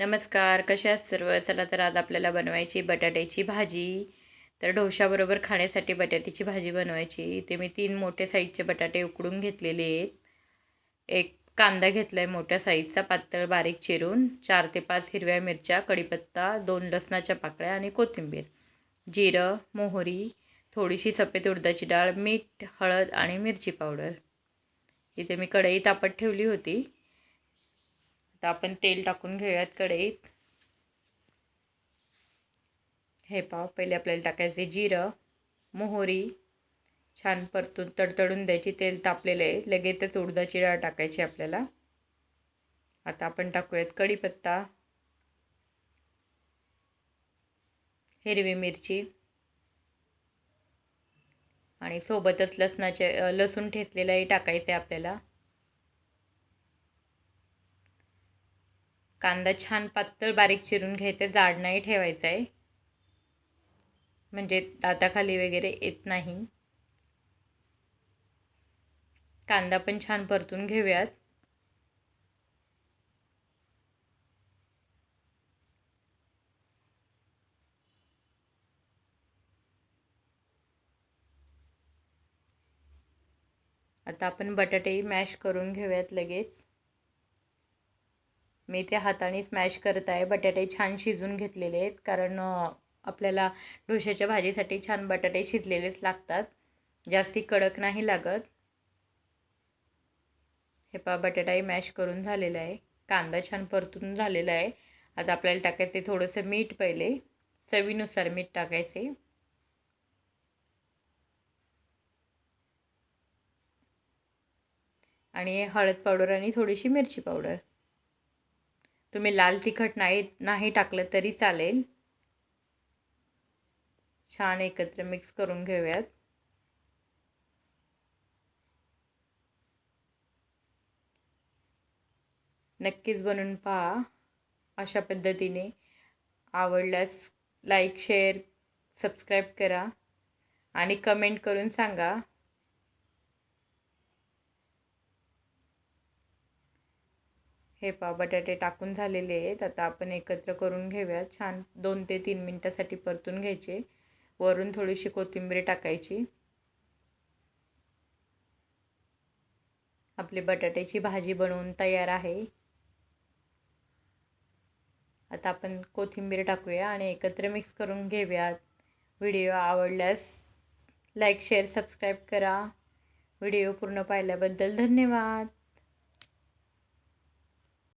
नमस्कार कशा आहात सर्व? चला तर आज आपल्याला बनवायची बटाट्याची भाजी. तर ढोशाबरोबर खाण्यासाठी बटाट्याची भाजी बनवायची. इथे मी तीन मोठे साईजचे बटाटे उकडून घेतलेले आहेत. एक कांदा घेतला आहे मोठ्या साईजचा पातळ बारीक चिरून. चार ते पाच हिरव्या मिरच्या कढीपत्ता दोन लसणाच्या पाकळ्या आणि कोथिंबीर. जिरं मोहरी थोडीशी सफेद उडदाची डाळ मीठ हळद आणि मिरची पावडर. इथे मी कढई तापत ठेवली होती. आता आपण तेल टाकून घेऊयात कढईत. हे पाव पहिले आपल्याला टाकायचे जिरं मोहरी छान परतून तडतडून द्यायची तेल तापलेलं आहे. लगेचच उडदाची डाळ टाकायची आपल्याला. आता आपण टाकूयात कढीपत्ता हिरवी मिरची आणि सोबतच लसणाचे लसूण ठेचलेलंही टाकायचं आहे आपल्याला. कांदा छान पातळ बारीक चिरून घ्यायचा जाड नाही ठेवायचा आहे म्हणजे दाताखाली वगैरे येत नाही. कांदा पण छान परतून घेऊयात. आता आपण बटाटेही मॅश करून घेऊयात लगेच. मी ते हाताने स्मॅश करत आहे. बटाटे छान शिजून घेतलेले आहेत. कारण आपल्याला डोशाच्या भाजीसाठी छान बटाटे शिजलेलेच लागतात. जास्ती कडक नाही लागत. हे पा बटाटाही मॅश करून झालेला आहे. कांदा छान परतून झालेला आहे. आता आपल्याला टाकायचे थोडंसं मीठ पहिले. चवीनुसार मीठ टाकायचे. आणि हळद पावडर आणि थोडीशी मिरची पावडर. तुम्ही लाल तिखट नाही नाही टाकलं तरी चालेल. छान एकत्र मिक्स करून घेऊयात. नक्कीच बनवून पहा. अशा पद्धतीने आवडल्यास लाईक शेअर सबस्क्राईब करा आणि कमेंट करून सांगा. हे पा बटाटे टाकून झालेले आहेत. आता आपण एकत्र करून घेऊया. छान दोन ते तीन मिनटासाठी परतून घ्यायचे. वरून थोडीशी कोथिंबीर टाकायची. आपली बटाट्याची भाजी बनवून तयार आहे. आता आपण कोथिंबीर टाकूया आणि एकत्र मिक्स करून घेऊयात व्हिडिओ आवडल्यास लाईक शेअर सबस्क्राईब करा. व्हिडिओ पूर्ण पाहिल्याबद्दल धन्यवाद.